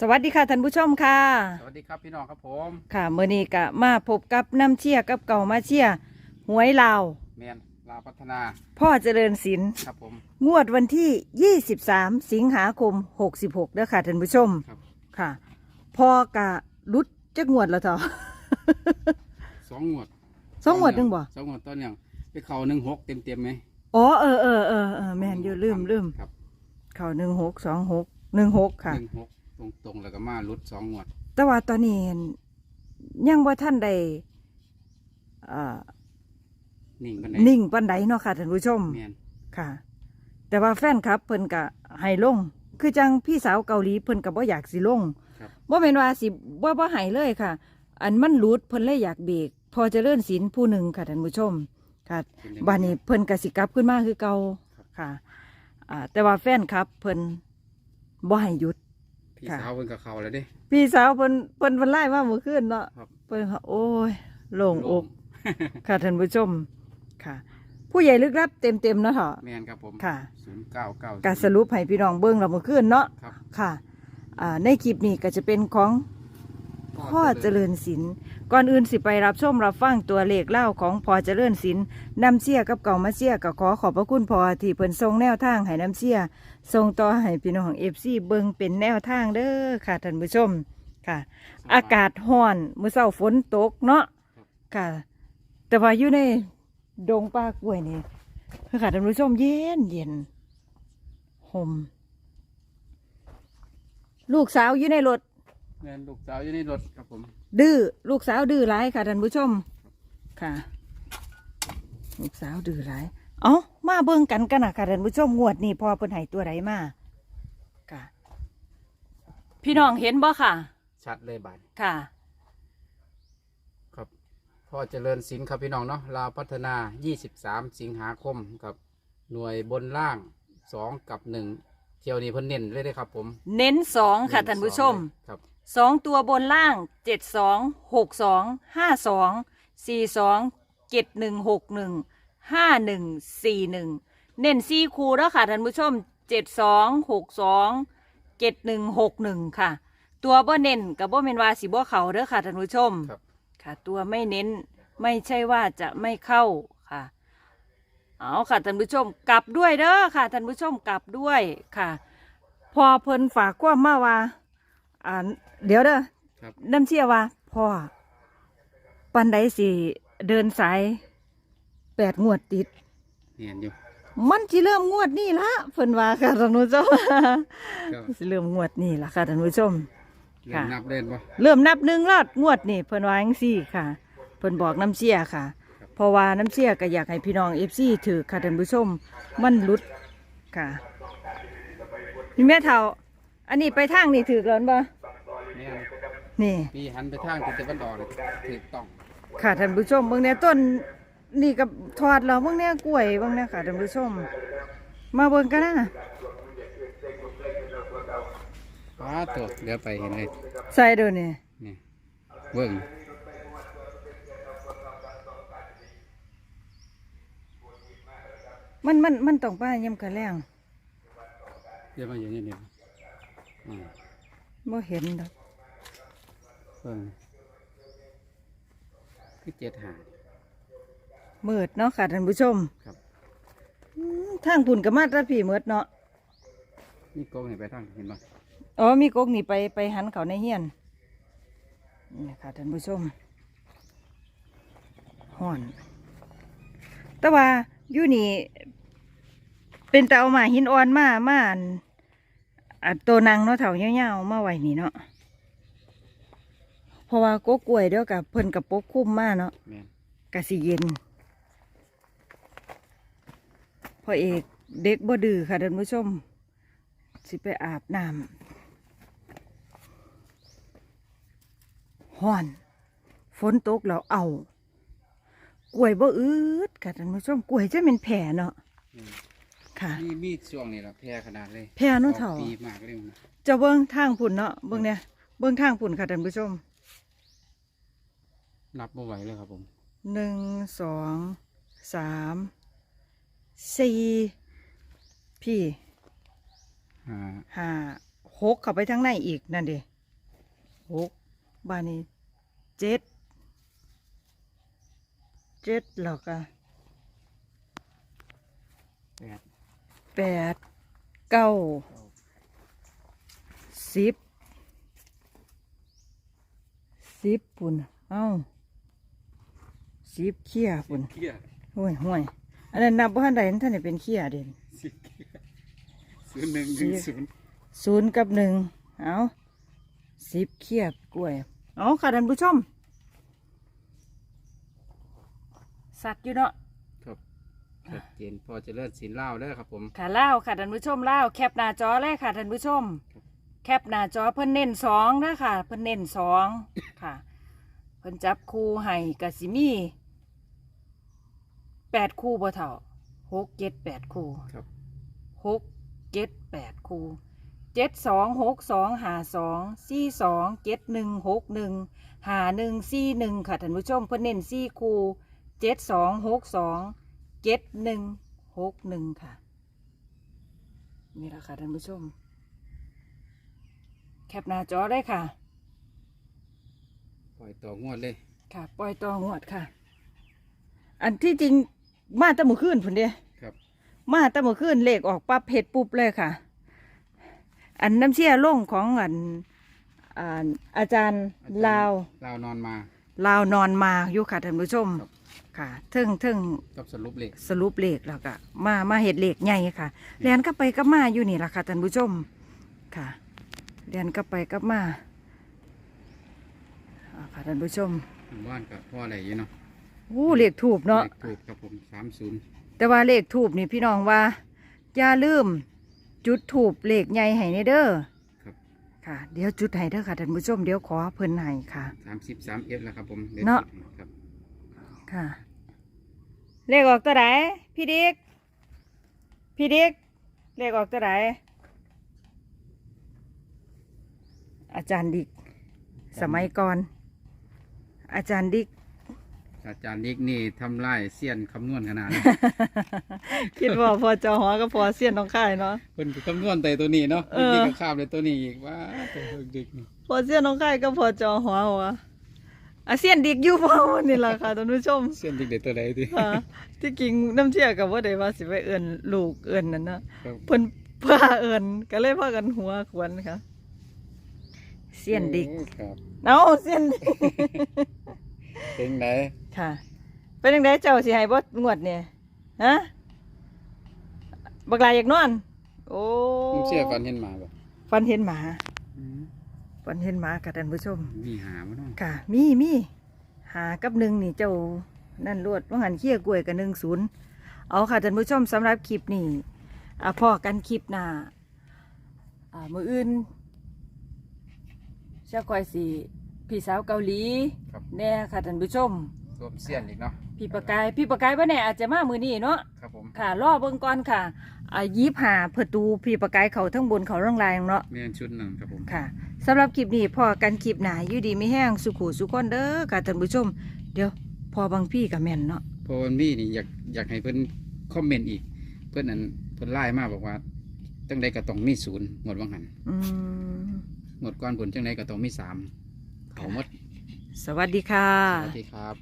สวัสดีค่ะท่านผู้ชมค่ะ สวัสดีครับพี่น้องครับผมค่ะเมื่อนี้ก็มาพบกับน้ำเชี่ยกับเก่ามาเชี่ยหวยลาวแมนลาวพัฒนา พ่อเจริญศิลป์ครับผมงวดวันที่ 23 สิงหาคม 66เด้อค่ะท่านผู้ชมครับค่ะพ่อกะรุดจักงวดแล้วเถอะ สองงวดสองงวดหนึงบ่สองงวดต้นอย่างไปเข่าหนึ่งหกเต็มเต็มๆไหมอ๋อเออเออเออเออแม่นอยู่ลืมลืมครับเข้าหนึ่งหกสองหกหนึ่งหกค่ะหนึ่งหก ตรงตรงๆแล้วก็มาลุดสองงวดแต่ว่าตอนนี้ยังว่าท่านใดอ่านิ่งกันไหนนิ่งปันใดเนาะค่ะท่านผู้ชม แมนค่ะ แต่ว่าแฟนครับเพิ่นกะให้ลง คือจังพี่สาวเกาหลีเพิ่นก็บ่อยากสิลงครับ บ่แม่นว่าสิบ่บ่ให้เลยค่ะ อันมันหลุดเพิ่นเลยอยากเบรกพอเจะเลื่อนศีลผู้หนึ่งค่ะท่านผู้ชมค่ะ เป็นยังไงบัดนี้เพิ่นก็สิกลับขึ้นมาคือเก่าครับ ค่ะ อ่า แต่ว่าแฟนครับเพิ่นบ่ให้หยุด พี่ค่ะ สาวเป็นกับเขาเลยเดิพี่สาวเพิ่นเพิ่นเพิ่นไล่มาเมื่อคืนเนาะครับ เพิ่นก็โอ้ยโล่งอกค่ะท่านผู้ชมค่ะ ผู้ใหญ่ลึกลับเต็มๆเนาะเถาะแมนครับผมค่ะศูนย์เก้าเก้า การสรุปให้พี่น้องเบิ่งเราเมื่อคืนเนาะครับ ค่ะอ่าในคลิปนี้ก็จะเป็นของพ่อเจริญศิลป์ ก่อนอื่นสิไปรับชมรับฟังตัวเลขเล่าของพอเจริญศิลป์นำเชี่ยกับเก่ามาเชี่ยก็ขอขอบพระคุณพอที่เพิ่นทรงแนวทางให้น้ำเชี่ยส่งต่อให้พี่น้องเอฟซีเบิงเป็นแนวทางเด้อค่ะท่านผู้ชมค่ะ อากาศร้อนมื้อเช้าฝนตกเนาะค่ะ แต่ว่าอยู่ในดงป่ากล้วยนี่ค่ะท่านผู้ชมเย็นเย็นห่มลูกสาวอยู่ในรถแมนลูกสาวอยู่ในรถครับผม ดื้อลูกสาวดื้อร้ายค่ะท่านผู้ชมค่ะ ลูกสาวดื้อร้ายเอามาเบิ่งกันกันนะค่ะท่านผู้ชมงวดนี่พอเพิ่นให้ตัวใดมาค่ะ พี่น้องเห็นบ่ค่ะ ชัดเลยบาดค่ะ ครับพ่อเจริญศิลป์ครับพี่น้องเนาะลาวพัฒนา 23 สิงหาคมครับ หน่วยบนล่างสองกับหนึ่งเที่ยวนี้เพิ่นเน้นเลยเด้อครับผมเน้นสองค่ะเน้ท่านผู้ชมสองเลยครับ สองตัวบนล่างเจ็ดสองหกสองห้าสองสี่สองเจ็ดหนึ่งหกหนึ่งห้าหนึ่งสี่หนึ่งเน้นสี่คูแล้วค่ะท่านผู้ชมเจ็ดสองหกสองเจ็ดหนึ่งหกหนึ่งค่ะ ตัวบ่เน้นกับบ่เมนว่าสิบ่เขาเด้อค่ะท่านผู้ชมครับ ค่ะ ตัวไม่เน้นไม่ใช่ว่าจะไม่เข้าค่ะ เอาค่ะท่านผู้ชมกลับด้วยเด้อค่ะท่านผู้ชมกลับด้วยค่ะ พอเพิ่นฝากความมาว่า อ่าเดี๋ยวเด้อครับ น้ำเชื่อว่าพ่อปันใดสิ เดินสายแปดงวดติด เห็นอยู่ มันสิเริ่มงวดนี่ละเพิ่นว่าค่ะท่านผู้ชมครับ สิเริ่มงวดนี่ละค่ะท่านผู้ชม เริ่มนับเล่นปะ เริ่มนับหนึ่งแล้วงวดนี่เพิ่นว่าจังซี่ค่ะ เพิ่นบอกน้ำเชี่ยค่ะ เพราะว่าน้ำเชี่ยก็อยากให้พี่น้องเอฟซีถือค่ะท่านผู้ชม มันหลุดค่ะนี่แม่เฒ่า อันนี้ไปทางนี่ถือแล้วบ่แม่นนี่ ปีหันไปทางทิศตะวันออกเลยถูกต้องค่ะท่านผู้ชมเบิ่งเนี่ยต้นนี่กับทอดแล้วเบิ่งเนี่ยกล้วยเบิ่งเนี่ยค่ะท่านผู้ชม มาเบิ่งกันนะป้าตัวเดี๋ยวไปเห็นเลยใส่เดูนี่นี่เบิ่งมันมันมันต้องป้ายำกระแรงเดี๋ยวมาอยู่นี่นี่อืม บ่เห็นดอกเบิ่งคือเจ็ดหา มืดเนาะค่ะท่านผู้ชมครับ อืมทางพุ่นก็มาแตะพี่มืดเนาะ นี่โกงนี่ไปทางเห็นไหมอ๋อมีกกนี่ไปไปหันเขาในเฮียนนี่ค่ะท่านผู้ชมห่อน แต่ว่าอยู่นี่ เป็นแต่เอามาหินอ่อนมามาอันอัน ตัวนางเนาะเถาเงี้ยวๆมาไว้นี่เนาะเพราะว่ากกกล้วยเดียวกับเพิ่นกับปกคุ้มมาเนาะแม่นกะสิเย็นพ่อเอกเด็กบ่ดื้อค่ะท่านผู้ชม สิไปอาบน้ำห้อน ฝนตกแล้วเอา กล้วยบ่อืดค่ะท่านผู้ชมกล้วยจะเป็นแผลเนาะอืม ค่ะนี่มีดช่วงนี่ละแพร่ขนาดเลยแพร่เนาะเฒ่าออกปีมากเลยนะจะเบิ้งทางผุ่นเนาะเบิ้งเนี่ยเบิ้งทางผุ่นค่ะท่านผู้ชมนับไม่ไหวเลยครับผมหนึ่งสองสามสี่พี่ห้าห้าหกเข้าไปทั้งในอีกนั่นเดิหกบานนี้เจ็ดเจ็ดหรอกอะแปด แปดเก้าสิบสิบปุ่นเอ้าสิบเขี้ยปุ่นเกี้ยห่วยห่วยอันนั้นนับว่าท่านใดท่านนี่เป็นเขี้ยเด่นสิบเกี้ยศูนย์หนึ่งหนึ่งศูนย์ศูนย์กับหนึ่งเอาสิบเขี้ยกล้วยเอาค่ะท่านผู้ชมสัตว์อยู่เนาะครับ ชัดเจนพอเจะเลื่อนสินเล่าได้อครับผม ค่ะเล่าวค่ะท่านผู้ชมเล่าวแคปหน้าจอเลยค่ะท่านผู้ชม แคปหน้าจอเพิ่นเน้นสองนะค่ะ เพิ่นเน้นสองค่ะ เพิ่นจับคู่ให้กะสิมีแปดคู่บ่เท่าหกเจ็ดแปดคู่ครับ หกเจ็ดแปดคู่เจ็ดสองหกสองหาสองสี่สองเจ็ดหนึ่งหกหนึ่งหาหนึ่งสี่หนึ่งค่ะท่านผู้ชมเพิ่นเน้นสี่คู่เจ็ดสองหกสอง เจ็ดหนึ่งหกหนึ่งค่ะ นี่แหละค่ะท่านผู้ชม แคปหน้าจอได้ค่ะ ปล่อยต่องวดเลย ค่ะ ปล่อยตัวงวดค่ะ อันที่จริงมาแตั้งมือขึ้นพุ่นเดียครับ มาแตั้งมือขึ้นเลขออกปั๊บเพจปุ๊บเลยค่ะ อันน้ำเชี่ยล่งของอันอ่าอาจารย์ลาวลาวนอนมา ลาวนอนมาอยู่ค่ะท่านผู้ชมครับ ค่ะเทึ่งเทึ่งกับสรุปเลขสรุปเลขแล้วก็มามาเห็ดเลขใหญ่ค่ะเรียนก็ไปก็มาอยู่นี่แหละค่ะท่านผู้ชมค่ะเรียนก็ไปก็มาอ่าค่ะท่านผู้ชมหมู่บ้านกับพ่ออะไรอยู่เนาะอู้เลขถูกเนาะลขถูกครับผมสามศูนย์แต่ว่าเลขถูกนี่พี่น้องว่าอย่าลืมจุดถูกเลขใหญ่ให้ในเด้อครับค่ะเดี๋ยวจุดให้เด้อค่ะท่านผู้ชมเดี๋ยวขอเพิ่นให้ค่ะสามสิบสามเอฟแล้วครับผมดี๋ยวเนาะ ครับค่ะ เลขออกตัวไหนพี่ดิกพี่ดิกเลขออกตัวไหนอาจารย์ดิก สมัยก่อน อาจารย์ดิก อาจารย์นิกนี่ทำไล่เสี้ยนคำนวณขนาดนี้คิดว่าพอจอหอก็พอเสี้ยนน้องค่ายเนาะเพิ่นก็คำนวณแต่ตัวนี้เนาะเออ นี่ก็ข้ามเลยตัวนี้อีกว่าตัวดึกนี่ พอเสี้ยนน้องค่ายก็พอจอหอวะ อาเสี้ยนดิกอยู่พอนี่แหละค่ะท่านผู้ชมเสี้ยนดึกเด็ดตัวใดดิค่ะที่จริงน้ำเชี่ยกับว่าได้ว่าสิไปเอินลูกเอินนั่นนะครับ เพิ่นพาเอินก็เลยพากันหัวขวนค่ะเสี้ยนดิกโอ้ครับเอาเสี้ยนดิกเป็นไหนค่ะ เป็นยังไงเจ้าสิให้บ่งวดเนี่ยฮะบักลาอยากนอน โอ้มึงเชื่อฟันเห็นหมาบ่ ฟันเห็นหมา ฟันเห็นหมาค่ะท่านผู้ชม มีหาบ่เนาะค่ะ มีมีหากับหนึ่งนี่เจ้านั่นรวดว่าหันเขี้ยกล้วยกับหนึ่งศูนย์เอาค่ะท่านผู้ชมสำหรับคลิปนี้อะพอกันคลิปหน้าอ่ามืออื่นเจ้าคอยสีพี่สาวเกาหลีครับ แน่ค่ะท่านผู้ชม รวมเสี้ยนอีกเนาะพี่ประกายพี่ประกายว่าแน่อาจจะมามือนี้เนาะ ครับผมค่ะรอเบิ่งก่อนค่ะอ่ายีบหาประตูพี่ประกายเขาทั้งบนเขาร่างลายเนาะแม่นชุดหนึ่งครับผม ค่ะ สำหรับคลิปนี้พอกันคลิปหนาอยู่ดีไม่แห้งสุขูสุขคนเด้อค่ะท่านผู้ชม เดี๋ยวพอบางพี่กับแม่นเนาะเพอวันนี้นี่อยากอยากให้เพิ่นคอมเมนต์อีก เพิ่นนั้นเพิ่นไล่มาบอกว่าจังใดก็ต้องมีศูนย์หมดว่างหันอืมหมดก้อนผลจังใดก็ต้องมีสามเขาหมดสวัสดีค่ะ สวัสดีครับ